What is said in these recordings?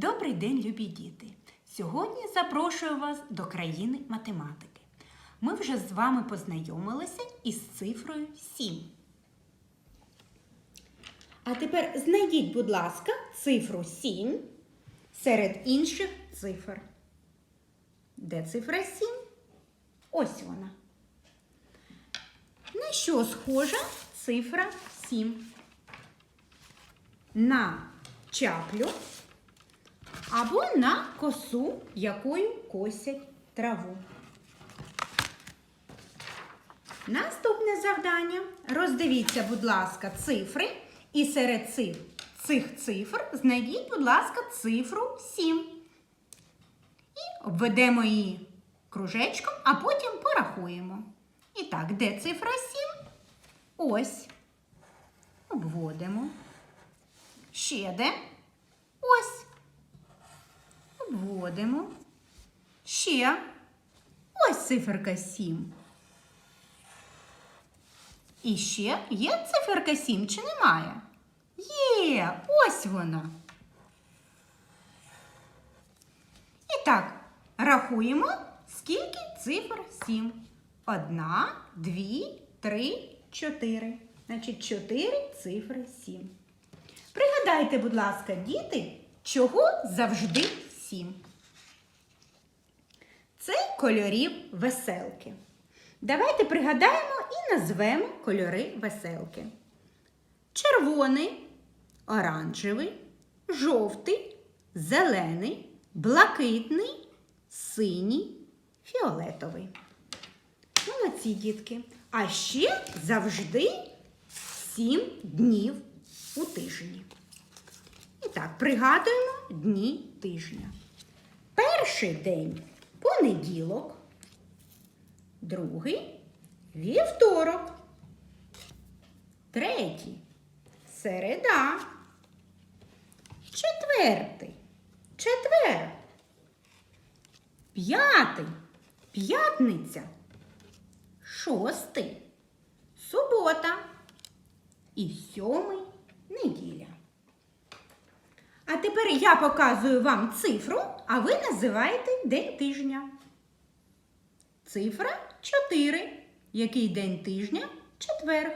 Добрий день, любі діти! Сьогодні запрошую вас до країни математики. Ми вже з вами познайомилися із цифрою 7. А тепер знайдіть, будь ласка, цифру 7 серед інших цифр. Де цифра 7? Ось вона. На що схожа цифра 7? На чаплю або на косу, якою косять траву. Наступне завдання. Роздивіться, будь ласка, цифри. І серед цих, цифр знайдіть, будь ласка, цифру 7. І обведемо її кружечком, а потім порахуємо. І так, де цифра 7? Ось. Обводимо. Ще де? Ось. Обводимо. Ще. Ось циферка 7. І ще є циферка 7 чи немає? Є, ось вона. І так, рахуємо, скільки цифр 7. Одна, дві, три, чотири. Значить, чотири цифри 7. Пригадайте, будь ласка, діти, чого завжди 7. Це кольорів веселки. Давайте пригадаємо і назвемо кольори веселки. Червоний, оранжевий, жовтий, зелений, блакитний, синій, фіолетовий. Молодці дітки. А ще завжди 7 днів у тижні. І так, пригадуємо дні тижня. Перший день понеділок, другий вівторок, третій середа, четвертий четвер, п'ятий п'ятниця, шостий субота і сьомий неділя. А тепер я показую вам цифру, а ви називаєте день тижня. Цифра 4. Який день тижня? Четверг.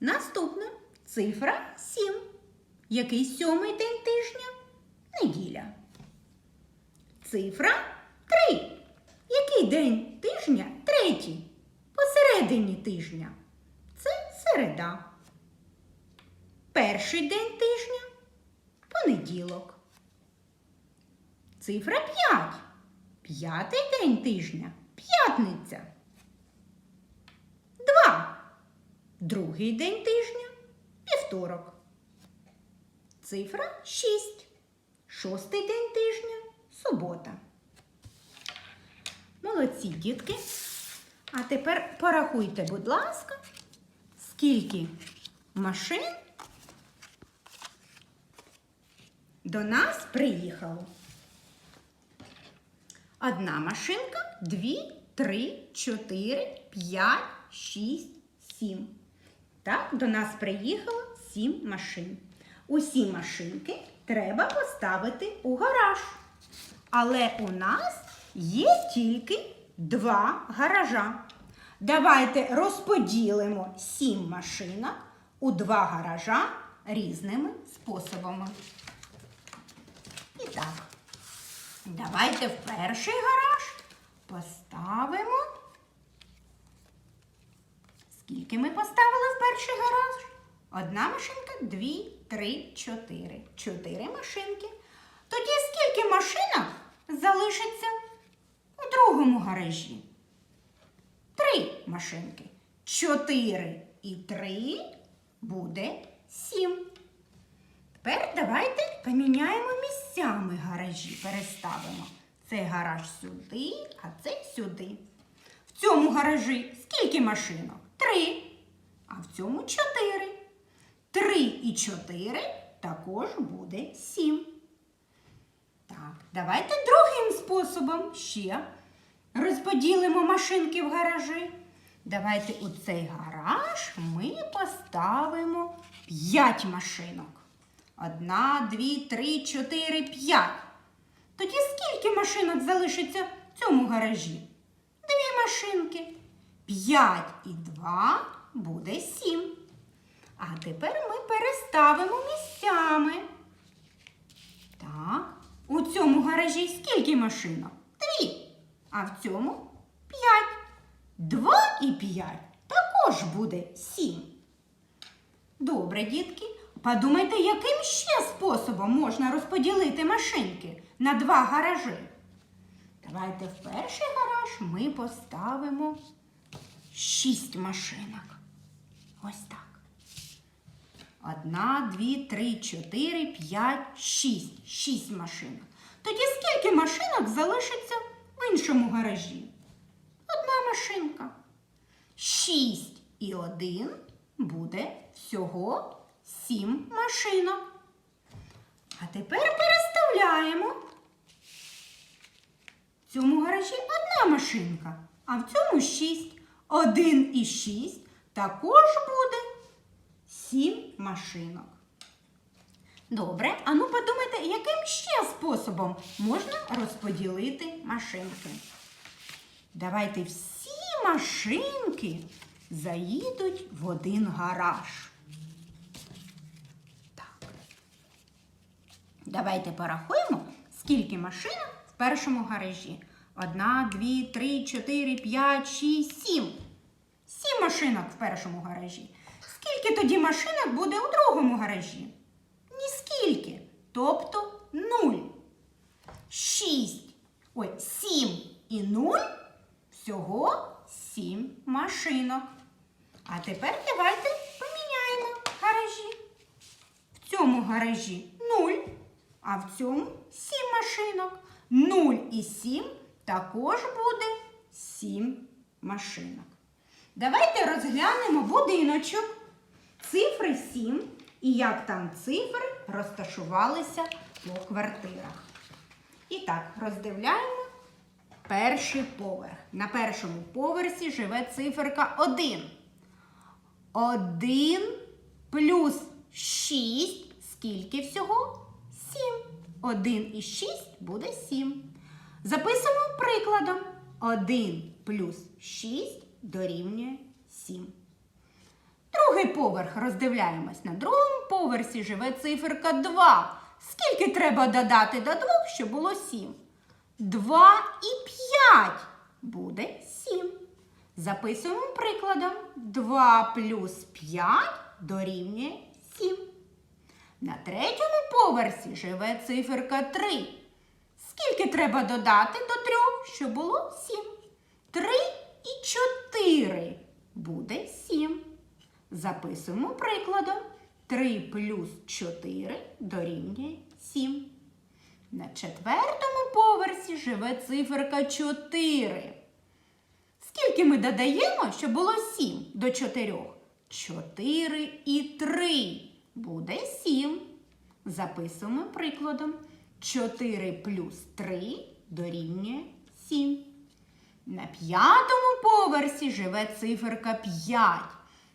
Наступна цифра 7. Який сьомий день тижня? Неділя. Цифра 3. Який день тижня? Третій. Посередині тижня. Це середа. Перший день тижня понеділок. Цифра 5. П'ятий день тижня п'ятниця. Два. Другий день тижня вівторок. Цифра 6. Шостий день тижня субота. Молодці дітки. А тепер порахуйте, будь ласка, скільки машин до нас приїхало. Одна машинка, дві, три, чотири, п'ять, шість, сім. Так, до нас приїхало сім машин. Усі машинки треба поставити у гараж. Але у нас є тільки два гаража. Давайте розподілимо сім машинок у два гаража різними способами. Так, давайте в перший гараж поставимо. Skільки ми поставили в перший гараж? Одна машинка, дві, три, чотири. Чотири машинки. Тоді скільки машинок залишиться у другому гаражі? Три машинки. Чотири і три буде сім. Тепер давайте поміняємо місцями гаражі, переставимо. Цей гараж сюди, а цей сюди. В цьому гаражі скільки машинок? Три. А в цьому чотири. Три і чотири також буде сім. Так, давайте другим способом ще розподілимо машинки в гаражі. Давайте у цей гараж ми поставимо 5 машинок. Одна, дві, три, чотири, п'ять. Тоді скільки машинок залишиться в цьому гаражі? Дві машинки. П'ять і два буде сім. А тепер ми переставимо місцями. Так, у цьому гаражі скільки машинок? Дві. А в цьому п'ять. Два і п'ять також буде сім. Добре, дітки. Подумайте, яким ще способом можна розподілити машинки на два гаражі. Давайте в перший гараж ми поставимо шість машинок. Ось так. Одна, дві, три, чотири, п'ять, шість. Шість машинок. Тоді скільки машинок залишиться в іншому гаражі? Одна машинка. Шість і один буде всього сім машинок. А тепер переставляємо. В цьому гаражі одна машинка, а в цьому шість. Один і шість також буде сім машинок. Добре, а ну подумайте, яким ще способом можна розподілити машинки. Давайте всі машинки заїдуть в один гараж. Давайте порахуємо, скільки машинок в першому гаражі. Одна, дві, три, чотири, п'ять, шість, сім. Сім машинок в першому гаражі. Скільки тоді машинок буде у другому гаражі? Ніскільки. Тобто нуль. Шість. Ой, сім і нуль. Всього сім машинок. А тепер давайте поміняємо гаражі. В цьому гаражі 0, а в цьому 7 машинок. 0 і 7 також буде 7 машинок. Давайте розглянемо будиночок, цифри 7 і як там цифри розташувалися по квартирах. І так, роздивляємо перший поверх. На першому поверсі живе циферка 1. 1 плюс 6. Скільки всього? 7. 1 і 6 буде 7. Записуємо прикладом. 1 плюс 6 дорівнює 7. Другий поверх роздивляємось. На другому поверсі живе циферка 2. Скільки треба додати до 2, щоб було 7? 2 і 5 буде 7. Записуємо прикладом. 2 плюс 5 дорівнює 7. На третьому поверсі живе циферка 3. Скільки треба додати до 3, щоб було 7? 3 і 4 буде 7. Записуємо прикладом. 3 плюс 4 дорівнює 7. На четвертому поверсі живе циферка 4. Скільки ми додаємо, щоб було 7 до 4? 4 і 3 буде 7. Записуємо прикладом. 4 плюс 3 дорівнює 7. На п'ятому поверсі живе циферка 5.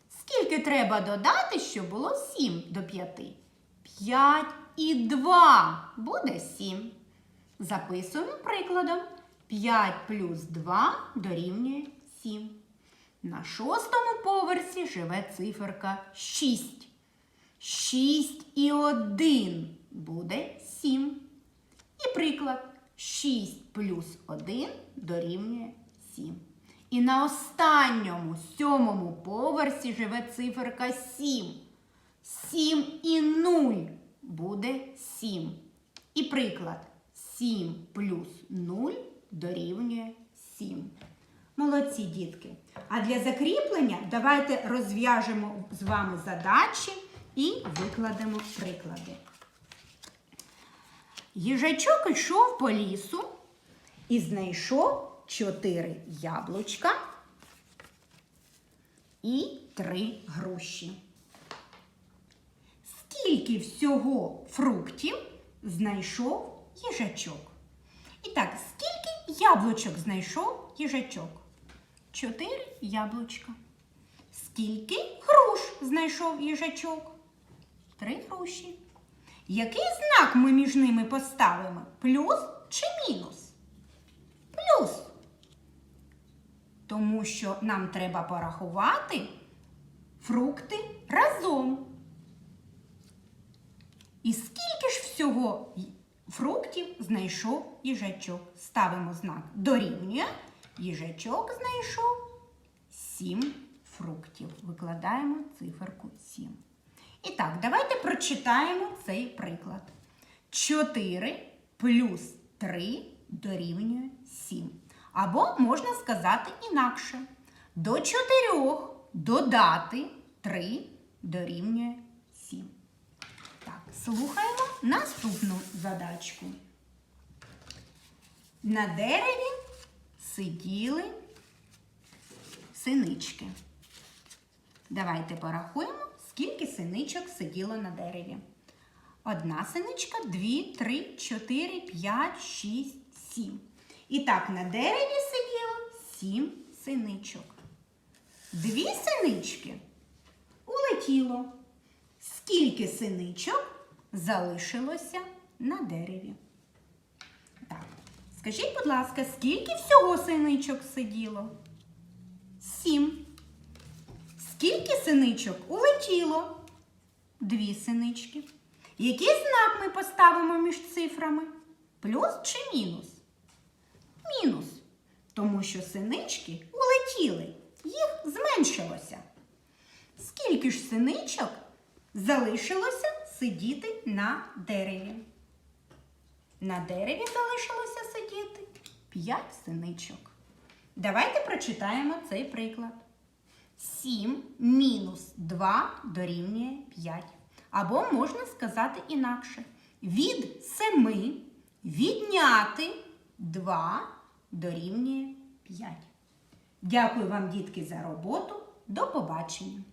Скільки треба додати, щоб було 7 до 5? 5 і 2 буде 7. Записуємо прикладом. 5 плюс 2 дорівнює 7. На шостому поверсі живе циферка 6. 6 і 1 буде 7. І приклад 6 плюс 1 дорівнює 7. І на останньому сьомому поверсі живе циферка 7. 7 і 0 буде 7. І приклад 7 плюс 0 дорівнює 7. Молодці дітки. А для закріплення давайте розв'яжемо з вами задачі і викладемо приклади. Їжачок йшов по лісу і знайшов чотири яблучка і три груші. Скільки всього фруктів знайшов їжачок? І так, скільки яблучок знайшов їжачок? Чотири яблучка. Скільки груш знайшов їжачок? Три груші. Який знак ми між ними поставимо? Плюс чи мінус? Плюс. Тому що нам треба порахувати фрукти разом. І скільки ж всього фруктів знайшов їжачок? Ставимо знак дорівнює. Їжачок знайшов 7 фруктів. Викладаємо циферку 7. І так, давайте прочитаємо цей приклад. 4 плюс 3 дорівнює 7. Або можна сказати інакше. До 4 додати 3 дорівнює 7. Так, слухаємо наступну задачку. На дереві сиділи синички. Давайте порахуємо, скільки синичок сиділо на дереві. Одна синичка, дві, три, чотири, п'ять, шість, сім. І так, на дереві сиділо сім синичок. Дві синички улетіло. Скільки синичок залишилося на дереві? Так, скажіть, будь ласка, скільки всього синичок сиділо? Сім. Скільки синичок улетіло? Дві синички. Який знак ми поставимо між цифрами? Плюс чи мінус? Мінус. Тому що синички улетіли, їх зменшилося. Скільки ж синичок залишилося сидіти на дереві? На дереві залишилося сидіти 5 синичок. Давайте прочитаємо цей приклад. 7 мінус 2 дорівнює 5. Або можна сказати інакше. Від 7 відняти 2 дорівнює 5. Дякую вам, дітки, за роботу. До побачення!